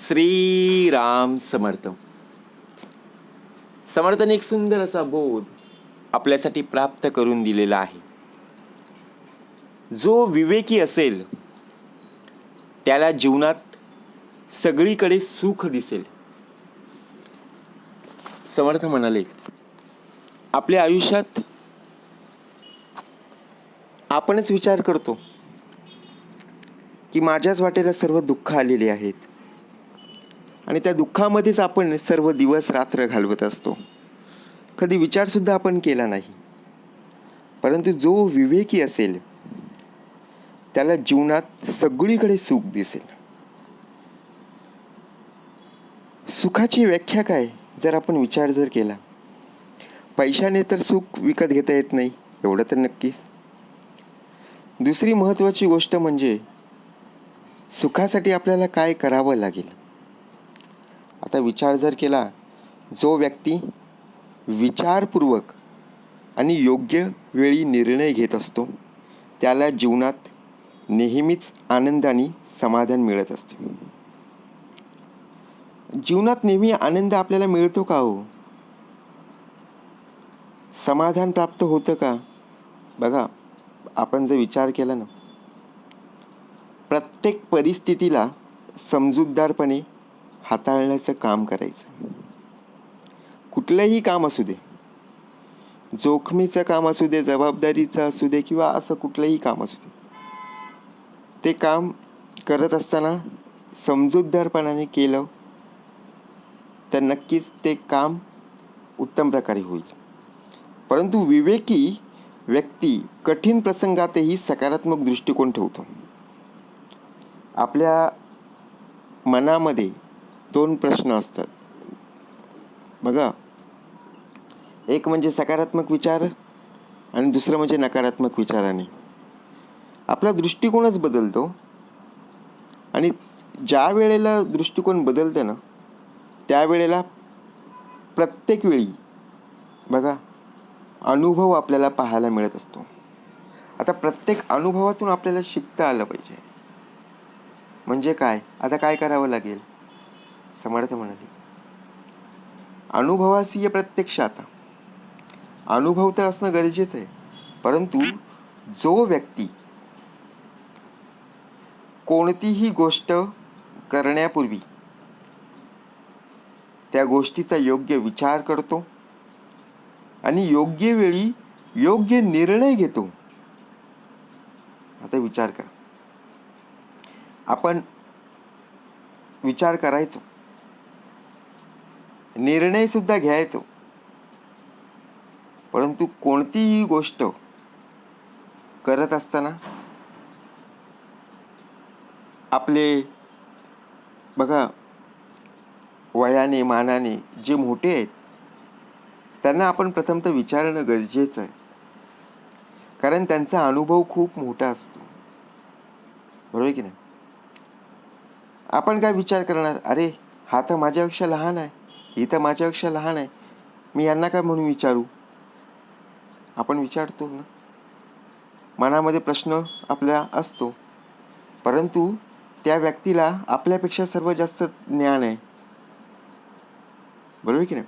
श्रीराम समर्थ. समर्थन एक सुंदर असा बोध आपल्यासाठी प्राप्त करून दिलेला आहे. जो विवेकी असेल त्याला जीवनात सगळीकडे सुख दिसेल. समर्थ म्हणाले आपल्या आयुष्यात आपणच विचार करतो की माझ्याच वाटेला सर्व दुःख आलेले आहेत. आणि त्या दुःखामध्येच आपण सर्व दिवस रात्र घालवत असतो. कधी विचारसुद्धा आपण केला नाही. परंतु जो विवेकी असेल त्याला जीवनात सगळीकडे सुख दिसेल. सुखाची व्याख्या काय? जर आपण विचार जर केला पैशाने तर सुख विकत घेता येत नाही एवढं तर नक्कीच. दुसरी महत्त्वाची गोष्ट म्हणजे सुखासाठी आपल्याला काय करावं लागेल? आता विचार जर केला जो व्यक्ती विचारपूर्वक आणि योग्य वेळी निर्णय घेत असतो त्याला जीवनात नेहमीच आनंद आणि समाधान मिळत असते. जीवनात नेहमी आनंद आपल्याला मिळतो का हो? समाधान प्राप्त होतं का? बघा आपण जर विचार केला ना प्रत्येक परिस्थितीला समजूतदारपणे हाताळण्याचं काम करायचं. कुठलंही काम असू दे. जोखमीचं काम असू दे जबाबदारीचं असू दे किंवा असं कुठलंही काम असू दे. ते काम करत असताना समजूतदारपणाने केलं तर नक्कीच ते काम उत्तम प्रकारे होईल. परंतु विवेकी व्यक्ती कठीण प्रसंगातही सकारात्मक दृष्टिकोन ठेवतो. आपल्या मनामध्ये दोन प्रश्न असतात. बघा. एक म्हणजे सकारात्मक विचार आणि दुसरं म्हणजे नकारात्मक विचाराने. आपला दृष्टिकोनच बदलतो. आणि ज्या वेळेला दृष्टिकोन बदलतं ना त्यावेळेला प्रत्येक वेळी बघा अनुभव आपल्याला पाहायला मिळत असतो. आता प्रत्येक अनुभवातून आपल्याला शिकता आलं पाहिजे. म्हणजे काय? आता काय करावं लागेल? समर्थ म्हणाले. अनुभवासीय प्रत्यक्ष आता. अनुभव तर असणं गरजेचं आहे. परंतु जो व्यक्ती कोणतीही गोष्ट करण्यापूर्वी त्या गोष्टीचा योग्य विचार करतो आणि योग्य वेळी योग्य निर्णय घेतो आता विचार करा. आपण विचार करायचो. निर्णय सुद्धा घ्यायचो. परंतु कोणतीही गोष्ट करत असताना आपले बघा वयाने मानाने जे मोठे आहेत त्यांना आपण प्रथमतः विचारणं गरजेचं आहे. कारण त्यांचा अनुभव खूप मोठा असतो. बरोबर की नाही? आपण काय विचार करणार? अरे हा तर माझ्यापेक्षा लहान आहे. ही तर माझ्यापेक्षा लहान आहे. मी यांना काय म्हणून विचारू? आपण विचारतो ना. मनामध्ये प्रश्न आपला असतो. परंतु त्या व्यक्तीला आपल्यापेक्षा सर्व जास्त ज्ञान आहे. बरोबर की नाही?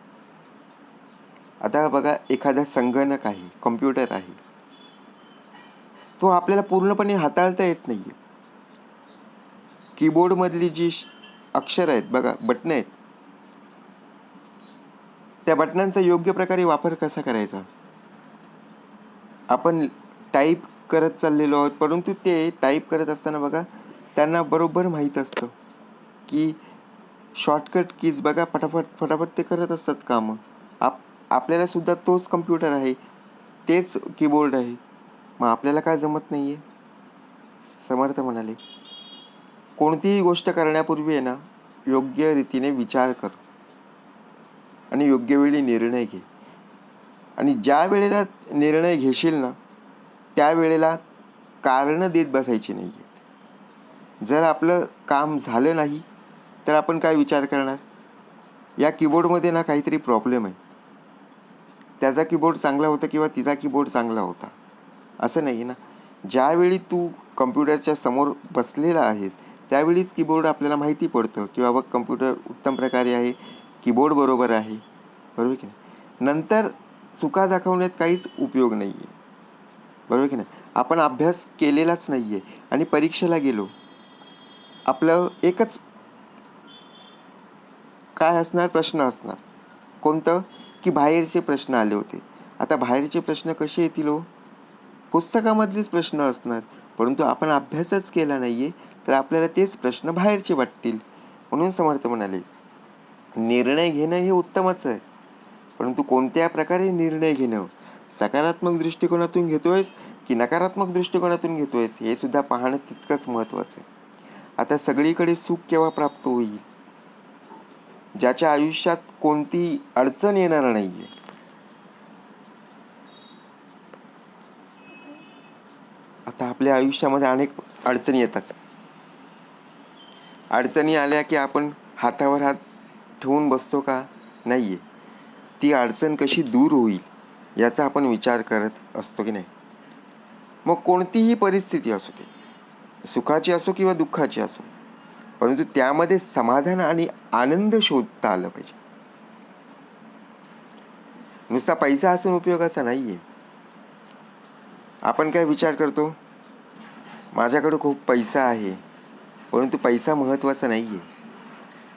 आता बघा एखादा संगणक आहे कॉम्प्युटर आहे. तो आपल्याला पूर्णपणे हाताळता येत नाही आहे कीबोर्डमधली जी अक्षर आहेत बघा बटणं आहेत त्या बटनांचा योग्य प्रकारे वापर कसा करायचा? आपण टाईप करत चाललेलो आहोत परंतु ते टाईप करत असताना बघा त्यांना बरोबर माहीत असतं की शॉर्टकट कीज बघा फटाफट फटाफट ते करत असतात कामं. आप आपल्याला सुद्धा तोच कम्प्युटर आहे तेच कीबोर्ड आहे. मग आपल्याला काय जमत नाही आहे समर्थ म्हणाले. कोणतीही गोष्ट करण्यापूर्वी आहे ना योग्य रीतीने विचार कर. आणि योग्य वेळी निर्णय घे. आणि ज्या वेळेला निर्णय घेशील ना त्यावेळेला कारणं देत बसायची नाही आहेत. जर आपलं काम झालं नाही तर आपण काय विचार करणार? या कीबोर्डमध्ये ना काहीतरी प्रॉब्लेम आहे. त्याचा कीबोर्ड चांगला होता किंवा तिचा कीबोर्ड चांगला होता? असं नाही ना. ज्यावेळी तू कम्प्युटरच्या समोर बसलेला आहेस त्यावेळीच कीबोर्ड आपल्याला माहिती पडतं की बाबा कम्प्युटर उत्तम प्रकारे आहे कीबोर्ड बरोबर आहे. बरोबर की नाही? नंतर चुका दाखवण्यात काहीच उपयोग नाही आहे बरोबर की नाही? आपण अभ्यास केलेलाच नाही आहे आणि परीक्षेला गेलो. आपलं एकच काय असणार? प्रश्न असणार. कोणतं? की बाहेरचे प्रश्न आले होते. आता बाहेरचे प्रश्न कसे येतील हो? पुस्तकामधलेच प्रश्न असणार. परंतु आपण अभ्यासच केला नाही आहे तर आपल्याला तेच प्रश्न बाहेरचे वाटतील. म्हणून समर्थ म्हणाले. निर्णय घेणं हे उत्तमच आहे. परंतु कोणत्या प्रकारे निर्णय घेणं? सकारात्मक दृष्टिकोनातून घेतोयस की नकारात्मक दृष्टिकोनातून घेतोयस? हे सुद्धा पाहणं तितकंच महत्त्वाचं आहे. आता सगळीकडे सुख केव्हा प्राप्त होईल? ज्याच्या आयुष्यात कोणती अडचण येणार नाहीये. आता आपल्या आयुष्यामध्ये अनेक अडचणी येतात. अडचणी आल्या की आपण हातावर हात ठेवून बसतो का? नाही आहे ती अडचण कशी दूर होईल याचा आपण विचार करत असतो की नाही? मग कोणतीही परिस्थिती असू दे. सुखाची असो किंवा दुःखाची असो परंतु त्यामध्ये समाधान आणि आनंद शोधता आलं पाहिजे. नुसता पैसा असून उपयोगाचा नाही आहे आपण काय विचार करतो? माझ्याकडे खूप पैसा आहे परंतु पैसा महत्त्वाचा नाही आहे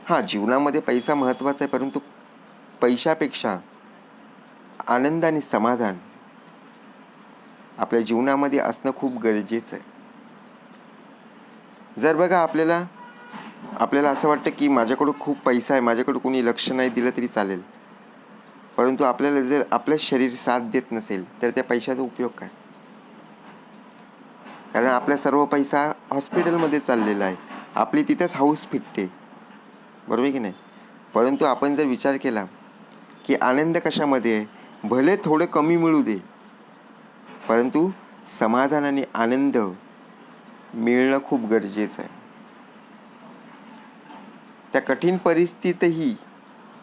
हां जीवनामध्ये पैसा महत्त्वाचा आहे परंतु पैशापेक्षा आनंद आणि समाधान आपल्या जीवनामध्ये असणं खूप गरजेचं आहे. जर बघा आपल्याला आपल्याला असं वाटतं की माझ्याकडं खूप पैसा आहे माझ्याकडं कोणी लक्ष नाही दिलं तरी चालेल. परंतु आपल्याला जर आपलं शरीर साथ देत नसेल तर त्या पैशाचा उपयोग काय? कारण आपला सर्व पैसा हॉस्पिटलमध्ये चाललेला आहे. आपली तिथेच हाऊस फिटते. बरोबर आहे की नाही? परंतु आपण जर विचार केला की आनंद कशामध्ये? आहे भले थोडं कमी मिळू दे परंतु समाधान आणि आनंद मिळणं खूप गरजेचं आहे. त्या कठीण परिस्थितीतही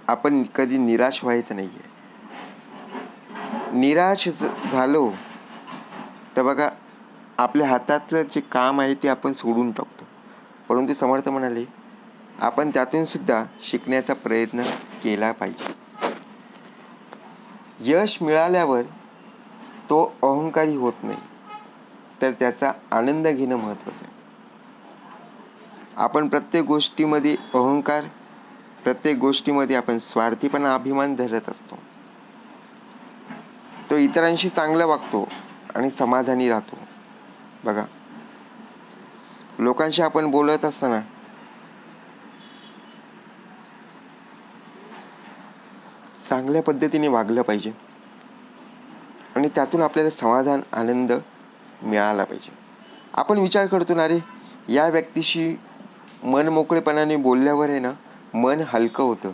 आपण कधी निराश व्हायचं नाही आहे निराश झालो तर बघा आपल्या हातातलं जे काम आहे ते आपण सोडून टाकतो. परंतु समर्थ म्हणाले आपण त्यातून सुद्धा शिकण्याचा प्रयत्न केला पाहिजे. यश मिळाल्यावर तो अहंकारी होत नाही तर त्याचा आनंद घेणं महत्त्वाचं आहे. आपण प्रत्येक गोष्टीमध्ये अहंकार प्रत्येक गोष्टीमध्ये आपण स्वार्थीपणा अभिमान धरत असतो. तो इतरांशी चांगला वागतो आणि समाधानी राहतो. बघा लोकांशी आपण बोलत असताना चांगल्या पद्धतीने वागलं पाहिजे. आणि त्यातून आपल्याला समाधान आनंद मिळाला पाहिजे. आपण विचार करतो ना रे या व्यक्तीशी मन मोकळेपणाने बोलल्यावर आहे ना मन हलकं होतं.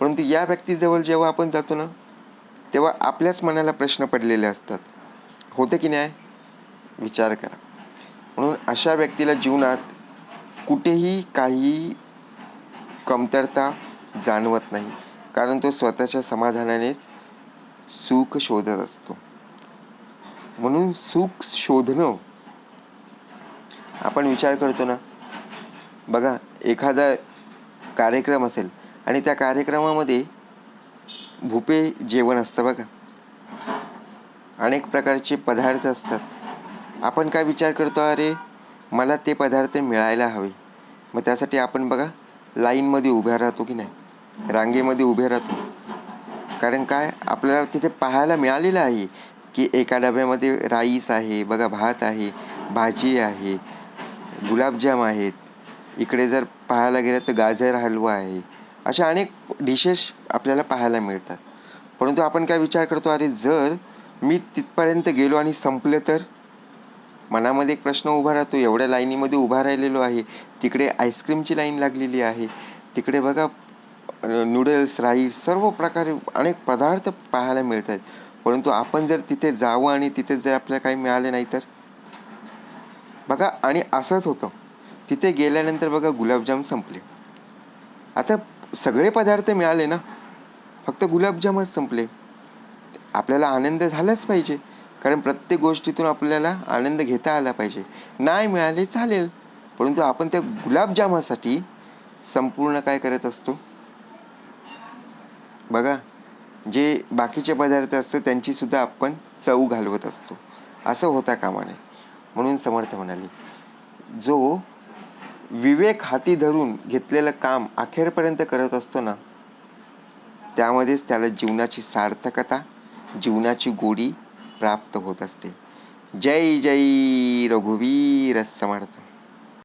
परंतु या व्यक्तीजवळ जेव्हा आपण जातो ना तेव्हा आपल्याच मनाला प्रश्न पडलेले असतात. होते की नाही? विचार करा. म्हणून अशा व्यक्तीला जीवनात कुठेही काही कमतरता जाणवत नाही. कारण तो स्वतःच्या समाधानानेच सुख शोधत असतो. म्हणून सुख शोधणं आपण विचार करतो ना. बघा एखादा कार्यक्रम असेल आणि त्या कार्यक्रमामध्ये भुपे जेवण असतं बघा. अनेक प्रकारचे पदार्थ असतात. आपण काय विचार करतो अरे मला ते पदार्थ मिळायला हवे. मग त्यासाठी आपण बघा लाईनमध्ये उभ्या राहतो की नाही. रांगेमध्ये उभे राहतो. कारण काय? आपल्याला तिथे पाहायला मिळालेलं आहे की एका डब्यामध्ये राईस आहे बघा भात आहे भाजी आहे गुलाबजाम आहेत. इकडे जर पाहायला गेलं तर गाजर हलवा आहे. अशा अनेक डिशेस आपल्याला पाहायला मिळतात. परंतु आपण काय विचार करतो? अरे जर मी तिथपर्यंत गेलो आणि संपलं तर? मनामध्ये एक प्रश्न उभा राहतो. एवढ्या लाईनीमध्ये उभा राहिलेलो आहे. तिकडे आईस्क्रीमची लाईन लागलेली आहे. तिकडे बघा नूडल्स राईस सर्व प्रकारे अनेक पदार्थ पाहायला मिळत आहेत परंतु आपण जर तिथे जावं आणि तिथे जर आपल्याला काही मिळाले नाही तर? बघा आणि असंच होतं. तिथे गेल्यानंतर बघा गुलाबजाम संपले. आता सगळे पदार्थ मिळाले ना? फक्त गुलाबजामच संपले. आपल्याला आनंद झालाच पाहिजे. कारण प्रत्येक गोष्टीतून आपल्याला आनंद घेता आला पाहिजे. नाही मिळाले चालेल. परंतु आपण त्या गुलाबजामासाठी संपूर्ण काय करत असतो? बघा जे बाकीचे पदार्थ असतात त्यांचीसुद्धा आपण चव घालवत असतो. असं होता कामा नये. म्हणून समर्थ म्हणाले जो विवेक हाती धरून घेतलेलं काम अखेरपर्यंत करत असतो ना त्यामध्येच त्याला जीवनाची सार्थकता जीवनाची गोडी प्राप्त होत असते. जय जय रघुवीर समर्थ.